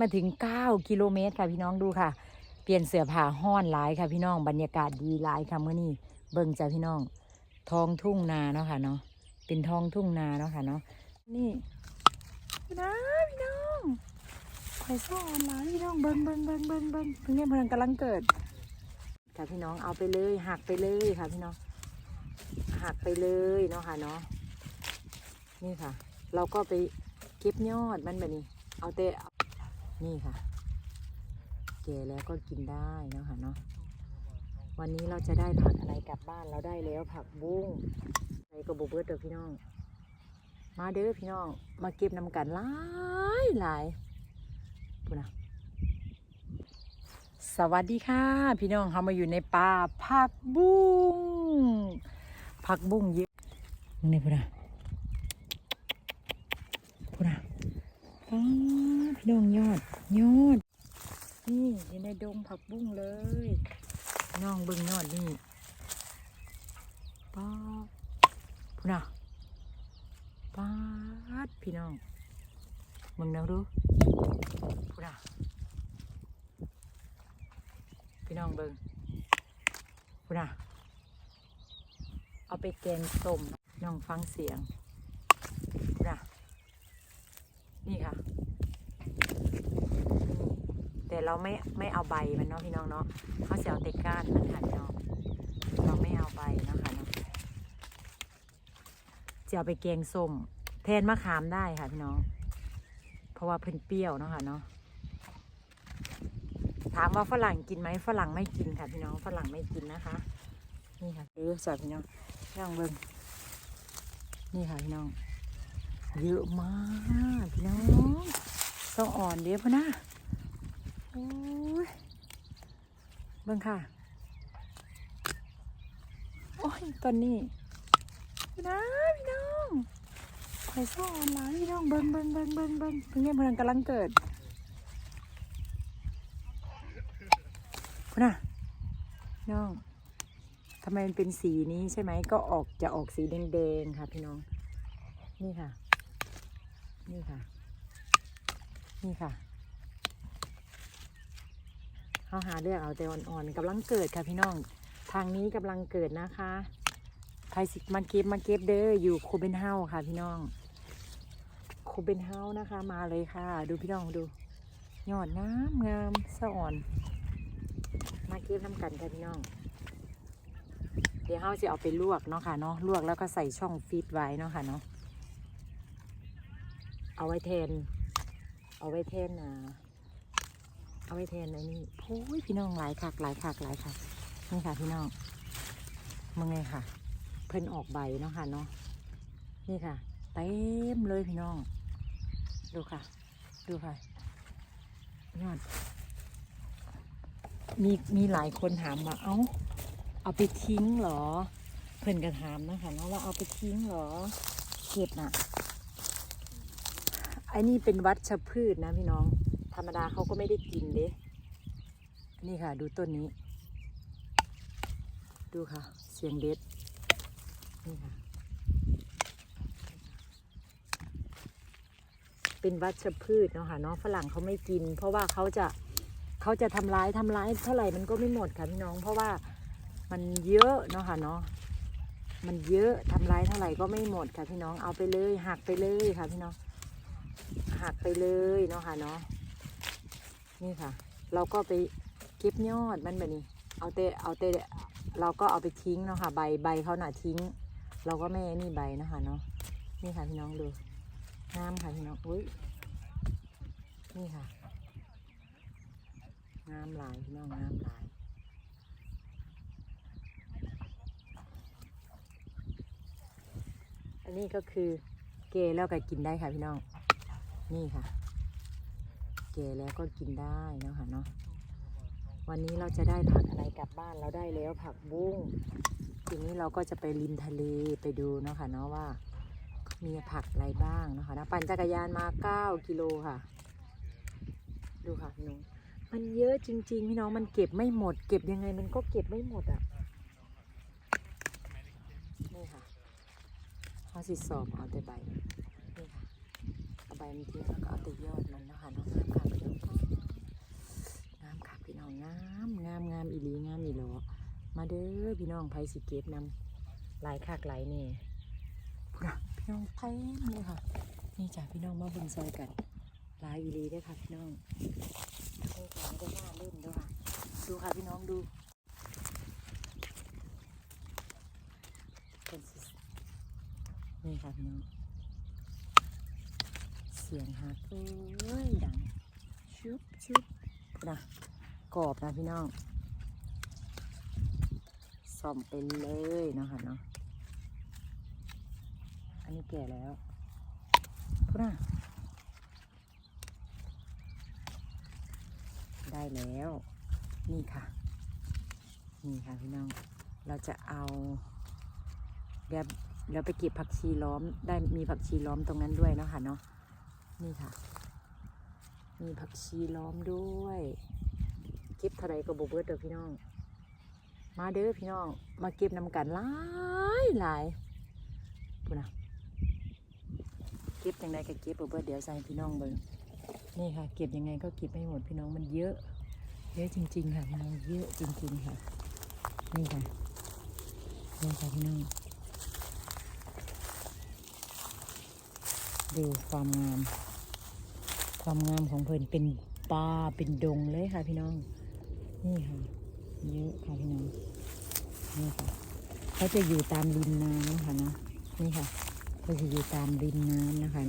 มาถึง 9 กิโลเมตรค่ะพี่น้องดูค่ะ เปลี่ยนเสื้อผ้าห้อนหลายค่ะพี่น้องบรรยากาศดีหลายค่ะเมื่อนี้เบิ่งจ้าพี่น้องท้องทุ่งนาเนาะค่ะเนาะเป็นท้องทุ่งนาเนาะค่ะเนาะนี่นะพี่น้องไข่ซ้อนหลายพี่น้องเบิ่งเบิ่งเบิ่งเบิ่งเบิ่งเพิ่งเนี่ยเพิ่งกำลังเกิดค่ะพี่น้องเอาไปเลยหักไปเลยค่ะพี่น้องหักไปเลยเนาะค่ะเนาะนี่ค่ะ เราก็ไปเก็บยอดมันแบบนี้ เอาเตะ นี่ค่ะ แก่แล้วก็กินได้นะค่ะเนาะวันนี้เราจะได้ผักอะไรกลับบ้านเราได้แล้วผักบุ้งอะไรก็บเบิดเด้อพี่น้อง มาเด้อพี่น้อง มาเก็บนำกันหลายหลายพูดนะสวัสดีค่ะ พี่น้องเรามาอยู่ในป่าผักบุ้งผักบุ้งเยอะนี่พูดนะพูดนะ ป้าพี่น้องยอด ยอด นี่อยู่ในดงผักบุ้งเลย น้องบิ่งยอดนี่ป้าพูน่ะป้าดพี่น้องมึงเดาดูพูน่ะพี่น้องเบิงพูน่ะเอาไปแกงส้มน้องฟังเสียงพูน่ะนี่ค่ะ แต่ เราไม่ไม่เอาใบมันเนาะพี่น้องเนาะเขาเสียเอาแต่ก้านมันค่ะพี่น้องเราไม่เอาใบเนาะค่ะเนาะจะเอาไปแกงส้มแทนมะขามได้ค่ะพี่น้อง เพราะว่าเพิ่นเปรี้ยวเนาะค่ะเนาะถามว่าฝรั่งกินไหมฝรั่งไม่กินค่ะพี่น้องฝรั่งไม่กินนะคะ นี่ค่ะเออสอดพี่น้องย่างเบิ้งนี่ค่ะพี่น้อง เยอะมากพี่น้องต้องอ่อนเดี๋ยวพะนะ โอ้ยเบิ่งค่ะ โอ้ยตอนนี้นะพี่น้องไข่ซ้อนหลาพี่น้องเบิ่งเบิ่งเบิ่งเบิ่งเบิ่งเพิ่งเนี่ยพิ่งกำลังเกิดคุณน่ะน้องทำไมมันเป็นสีนี้ใช่ไหมก็ออกจะออกสีแดงๆค่ะ พี่น้อง นี่ค่ะ นี่ค่ะ นี่ค่ะ เขาหาเลือกเอาแต่อ่อนๆกำลังเกิดค่ะพี่น้อง ทางนี้กำลังเกิดนะคะใครสิมาเก็บมาเก็บเด้ออยู่โคเบนเฮาค่ะพี่น้องโคเบนเฮานะคะ มาเลยค่ะ ดูพี่น้องดูยอดงามงามสะอ่อน มาเก็บน้ำกันค่ะพี่น้อง เดี๋ยวเฮาจะเอาไปลวกเนาะค่ะเนาะลวกแล้วก็ใส่ช่องฟีดไว้เนาะค่ะเนาะเอาไว้แทน เอาไว้แทนอ่า เอาไว้แทนไอ้นี่โอ้ยพี่น้องหลายคักหลายคักหลายคักนี่ค่ะพี่น้องมึงไงค่ะ เพิ่นออกใบเนาะค่ะเนาะนี่ค่ะเต็มเลยพี่น้อง ดูค่ะ ดูค่ะยอดมีมีหลายคนถามว่าเอ้า เอาไปทิ้งเหรอ เพิ่นก็ถามนะคะเนาะว่าเอาไปทิ้งเหรอเห็ดน่ะไอ้นี่เป็นวัชพืชนะพี่น้อง รรมดาเขาก็ไม่ได้กินเด้นี่ค่ะ ดูต้นนี้ ดูค่ะ เสียงเด็ด นี่ค่ะ เป็นวัชพืชเนาะค่ะเนาะฝรั่งเขาไม่กิน เพราะว่าเขาจะเขาจะทำร้ายทำร้ายเท่าไหร่มันก็ไม่หมดค่ะพี่น้อง เพราะว่ามันเยอะเนาะค่ะเนาะมันเยอะทำร้ายเท่าไหร่ก็ไม่หมดค่ะพี่น้องเอาไปเลยหักไปเลยค่ะพี่น้องหักไปเลยเนาะค่ะเนาะ นี่ค่ะ เราก็ไปเก็บยอดมันแบบนี้ เอาเตะเอาเตะเราก็เอาไปทิ้งเนาะค่ะ ใบใบเขาหน่ะทิ้ง เราก็ไม่นี่ใบนะคะเนาะนี่ค่ะพี่น้องดูงามค่ะพี่น้องอุ้ยนี่ค่ะงามลายพี่น้องงามลายอันนี้ก็คือเกแล้วก็กินได้ค่ะพี่น้อง นี่ค่ะ แก่แล้วก็กินได้นะคะเนาะวันนี้เราจะได้ผักอะไรกลับบ้านเราได้แล้วผักบุ้งทีนี้เราก็จะไปริมทะเลไปดูเนาะค่ะเนาะว่า มีผักอะไรบ้างนะคะนะปั่นจักรยานมา 9 กิโลค่ะ ดูค่ะพี่น้องมันเยอะจริง ๆ พี่น้องมันเก็บไม่หมด เก็บยังไงมันก็เก็บไม่หมดอะนี่ค่ะเขาสิสอบเอาแต่ใบ ไปมันเยอะแล้วก็เอาต่ยอดมันนะคะน้องงามค่ะพี่น้องงามค่ะพี่น้องงามงามงามอีหลีงามอีหลอมาเด้อพี่น้องไผสิเก็บนำหลายคากไหลานี่พี่น้องไผเลยค่ะ นี่จ้ะพี่น้องมาบึงซอยกันลายอีหลีได้ค่ะพี่น้องโอ้โหได้หน้าเริ่มด้วยดูค่ะพี่น้องดูนี่ค่ะพี่น้อง สียงฮักเอ้ยดังชุบชุบนะกรอบนะพี่น้องส่อมไปเลยเนาะค่ะเนาะอันนี้แก่แล้วพุน่ะได้แล้ว นี่ค่ะ นี่ค่ะพี่น้อง เราจะเอาเดี๋ยวเราไปเก็บผักชีล้อม ได้มีผักชีล้อมตรงนั้นด้วยเนาะค่ะเนาะ นี่ค่ะ มีผักชีล้อมด้วยเก็บเท่าไรก็บเบิดเด้อพี่น้อง มาเด้อพี่น้อง มาเก็บนำกันหลายหลายพูนะเก็บยังไงก็เก็บเบิดเดี๋ยวใส่พี่น้องเบิ่งนี่ค่ะ เก็บยังไงก็เก็บไม่หมดพี่น้องมันเยอะเยอะจริง ๆ ค่ะพี่น้องเยอะจริง ๆ ค่ะ นี่ค่ะนี่ค่ะพี่น้อง ดูความงาม ความงามของเพลินเป็นป่าเป็นดงเลยค่ะพี่น้อง นี่ค่ะเยอะค่ะพี่น้องนี่ค่ะเขาจะอยู่ตามริมน้ำนะคะนะนี่ค่ะเขาจะอยู่ตามริมน้ำนะคะ